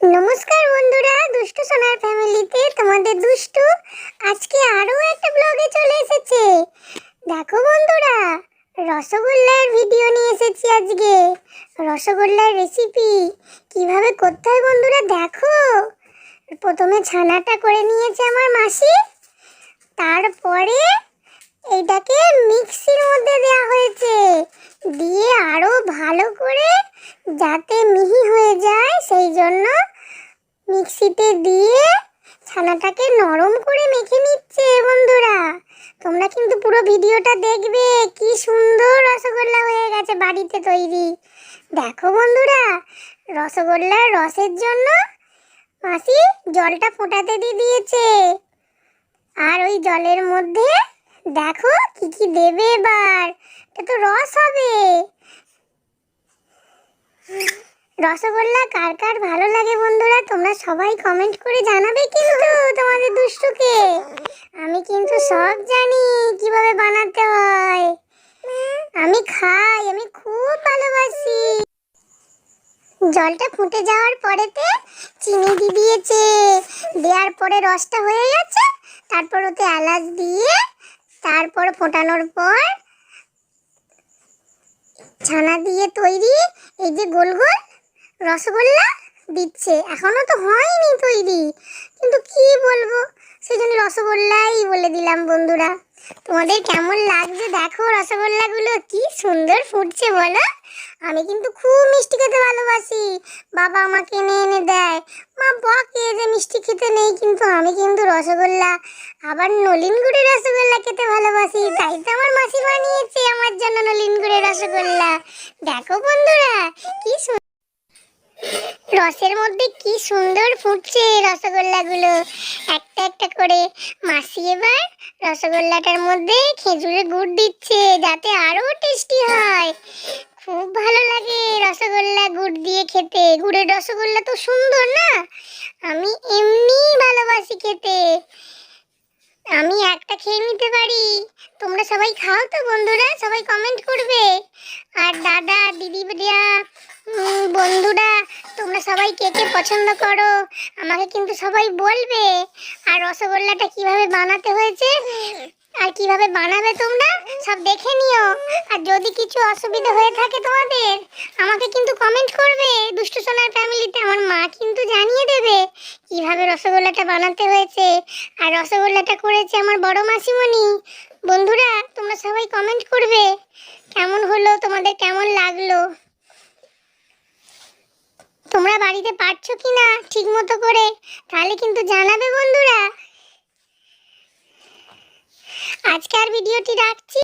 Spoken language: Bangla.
নমস্কার বন্ধুরা, দুষ্টু সোনার ফ্যামিলিতে তোমাদের দুষ্টু আজকে আরও একটা ব্লগে চলে এসেছে। দেখো বন্ধুরা, রসগোল্লার ভিডিও নিয়ে এসেছি আজকে। রসগোল্লার রেসিপি কীভাবে করতে হয় বন্ধুরা, দেখো। প্রথমে ছানাটা করে নিয়েছে আমার মাসি, তারপরে এইটাকে মিক্সির মধ্যে দেওয়া হয়েছে। দিয়ে আরও ভালো করে যাতে মিহি হয়ে যায়, সেই জন্য মিক্সিতে দিয়ে ছানাটাকে নরম করে মেখে নিচ্ছে বন্ধুরা। তোমরা কিন্তু পুরো ভিডিওটা দেখবে, কি সুন্দর রসগোল্লা হয়ে গেছে বাড়িতে তৈরি। দেখো বন্ধুরা, রসগোল্লার রসের জন্য মাসি জলটা ফোটাতে দিয়ে দিয়েছে। আর ওই জলের মধ্যে দেখো কি কি দেবে এবার, এটা তো রস হবে। রসগোল্লা কার কার ভালো লাগে বন্ধুরা? তোমরা সবাই কমেন্ট করে জানাবে কিন্তু তোমাদের দুষ্টুকে। আমি কিন্তু সব জানি কীভাবে বানাতে হয়। আমি খাই, আমি খুব ভালোবাসি। জলটা ফুটে যাওয়ার পরেতে চিনি দিয়ে দিয়েছে। দেওয়ার পরে রসটা হয়ে গেছে, তারপর ওতে এলাচ দিয়ে তারপর ফোটানোর পর ছানা দিয়ে তৈরি এই যে গোল গোল রসগোল্লা দিচ্ছে। এখনও তো হয়নি তৈরি। কিন্তু কি বলব? সেই জন্য রসগোল্লাই বলে দিলাম বন্ধুরা। তোমাদের কেমন লাগছে? দেখো রসগোল্লাগুলো কি সুন্দর ফুটছে, বলো। আমি কিন্তু খুব মিষ্টি খেতে ভালোবাসি। বাবা আমাকে এনে এনে দেয়। মা বকে যে মিষ্টি খেতে নেই, কিন্তু আমি কিন্তু রসগোল্লা, আবার নলিন গুড়ের রসগোল্লা খেতে ভালোবাসি। তাই তো আমার মাসি বানিয়েছে আমার জন্য নলিন গুড়ের রসগোল্লা। দেখো বন্ধুরা, কি রসের মধ্যে কি সুন্দর ফুটছে রসগোল্লাগুলো। একটা একটা করে। মাসি এবার রসগোল্লাটার মধ্যে খেজুরের গুড় দিচ্ছে যাতে আরও টেস্টি হয়। খুব ভালো লাগে রসগোল্লা গুড় দিয়ে খেতে। গুড়ের রসগোল্লা তো সুন্দর না? আমি এমনি ভালোবাসি খেতে। আমি একটা খেয়ে নিতে পারি। তোমরা সবাই খাও তো বন্ধুরা, সবাই কমেন্ট করবে। আর দাদা, দিদি দিদিরা বন্ধুরা তোমরা সবাই কে কে পছন্দ করো? আমাকে কিন্তু সবাই বলবে। আর রসগোল্লাটা কীভাবে বানাতে হয়েছে? আর কীভাবে বানাবে তোমরা? সব দেখে নিও। আর যদি কিছু অসুবিধা হয়ে থাকে তোমাদের, আমাকে কিন্তু কমেন্ট করবে। দুষ্টু সোনার ফ্যামিলিতে আমার মা কিন্তু জানিয়ে দেবে কীভাবে রসগোল্লাটা বানাতে হয়েছে। আর রসগোল্লাটা করেছে আমার বড় মাসিমণি। বন্ধুরা, তোমরা সবাই কমেন্ট করবে। কেমন হলো? তোমাদের কেমন লাগল? বাড়িতে পারছ কি না ঠিক মতো করে? তাহলে কিন্তু জানাবে বন্ধুরা। আজকের ভিডিওটি রাখছি।